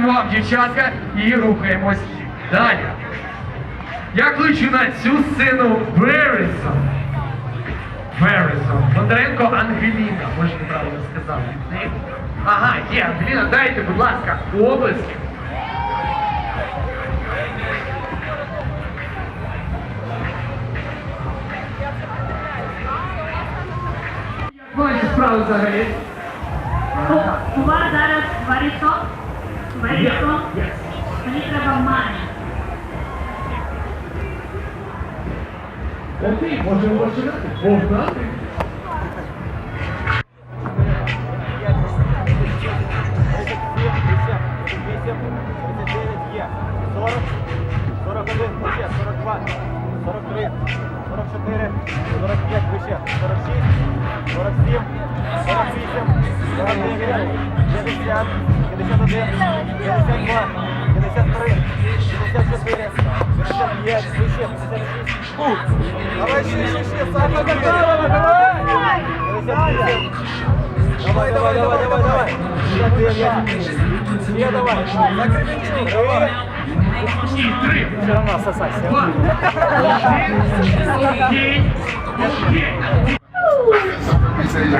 Дякуємо вам, дівчатка, і рухаємось далі. Я кличу на цю сцену Вересон. Вересон. Бондаренко Ангеліна. Може, неправильно сказав. Ага, є, Ангеліна, дайте, будь ласка, облески. Як ваші справи взагалі? У вас зараз варісон? Варісон? Yes. Мені треба мани. Окей, можемо починати. Погнати. 40, 41, вище, 42, 43, 44, 45, вище, 46, 47, 48, 49, 50, 51, 52, 53, 54, 55, вище, 56. У! Давай ще, ще, ще, Саша, готова, давай! 58. Давай, давай, давай, давай, давай. Ще давай. Закрепи, давай. Все равно сосайся.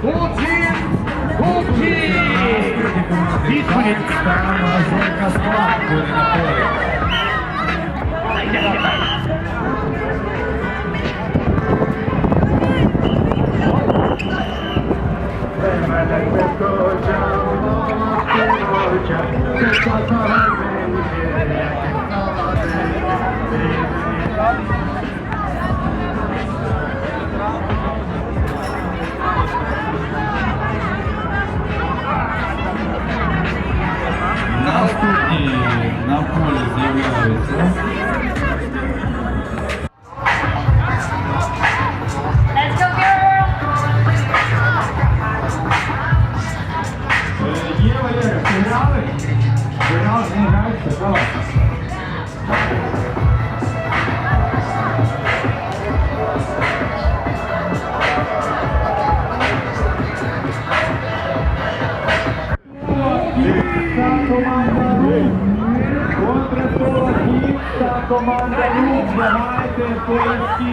Один. Окей. Команда Рух. Змагайте пояски.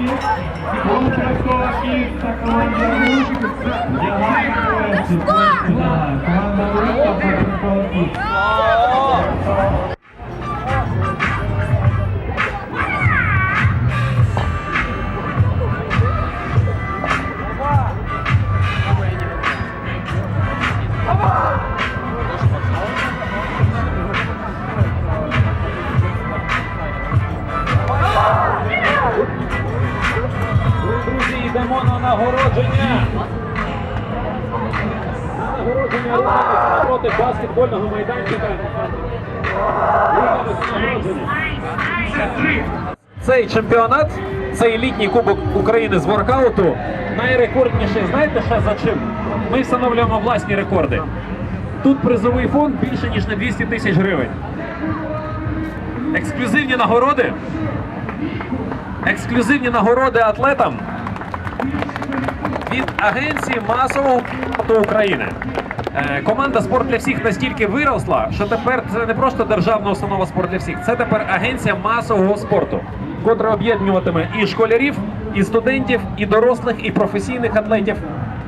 Контра Солохів команда Рух. Вдягайте пояски. Команда Рух рухаємося баскетбольного майданчика. Цей чемпіонат, цей літній кубок України з воркауту найрекордніший. Знаєте ще за чим? Ми встановлюємо власні рекорди. Тут призовий фонд більше ніж на 200 тисяч гривень. Ексклюзивні нагороди. Ексклюзивні нагороди атлетам від Агенції масового України. Е, Команда спорт для всіх настільки виросла, що тепер це не просто державна установа спорт для всіх, це тепер агенція масового спорту, котра об'єднуватиме і школярів, і студентів, і дорослих, і професійних атлетів,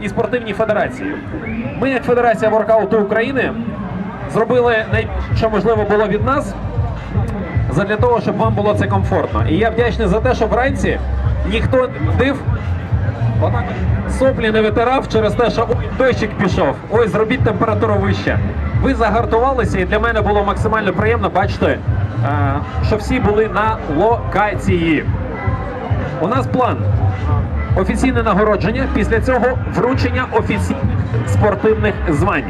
і спортивні федерації. Ми, як Федерація воркауту України, зробили най... що можливо було від нас задля того, щоб вам було це комфортно. І я вдячний за те, що вранці ніхто див соплі не витирав через те, що ой, дощик пішов. Ой, зробіть температуру вище. Ви загартувалися, і для мене було максимально приємно бачити, е, що всі були на локації. У нас план офіційне нагородження. Після цього вручення офіційних спортивних звань.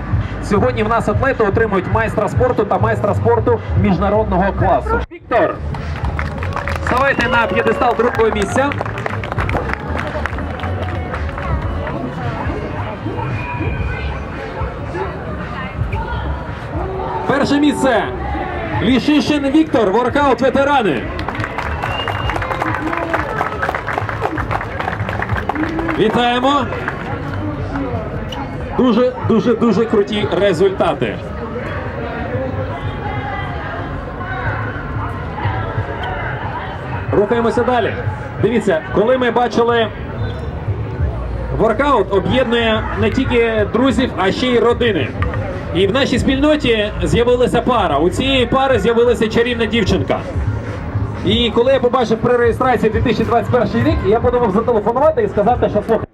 Сьогодні в нас атлети отримують майстра спорту та майстра спорту міжнародного класу. Віктор, ставайте на п'єдестал другого місця. Перше місце. Лішишин Віктор, воркаут ветерани. Вітаємо. Дуже, дуже, дуже круті результати. Рухаємося далі. Дивіться, коли ми бачили воркаут об'єднує не тільки друзів, а ще й родини. І в нашій спільноті з'явилася пара. У цієї пари з'явилася чарівна дівчинка. І коли я побачив при реєстрації 2021 рік, я подумав зателефонувати і сказати, що слухай,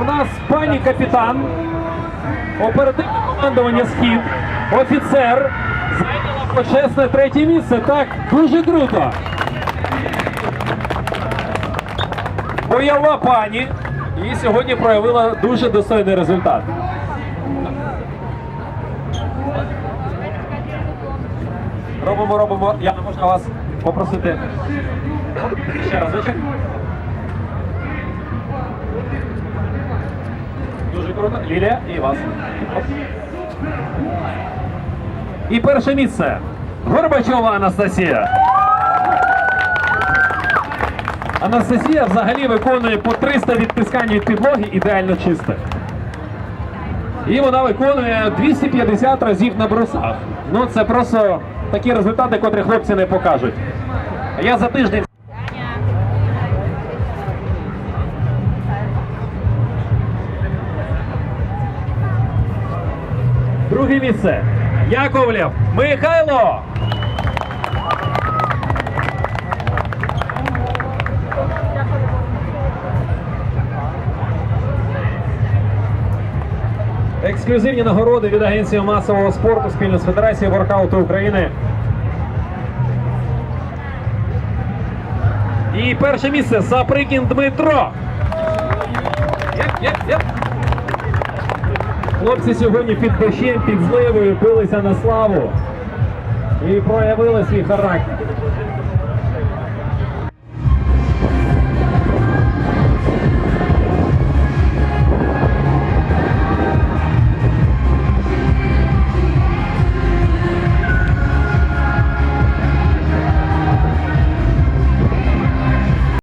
у нас пані капітан, оперативне командування Схід, офіцер, зайняла почесне третє місце. Так, дуже круто. Бойова пані і сьогодні проявила дуже достойний результат. Робимо, робимо. Я можна вас попросити ще разочок. Дуже круто. Лілія і вас. І перше місце. Горбачова Анастасія. Анастасія взагалі виконує по 300 відтискань від підлоги ідеально чисте. І вона виконує 250 разів на брусах. Ну це просто такі результати, котрі хлопці не покажуть. Я за тиждень. Друге місце. Яковлєв. Михайло. Ексклюзивні нагороди від Агенції масового спорту спільно з Федерацією воркауту України. І перше місце Саприкін Дмитро. Хлопці сьогодні під дощем, під зливою билися на славу і проявили свій характер.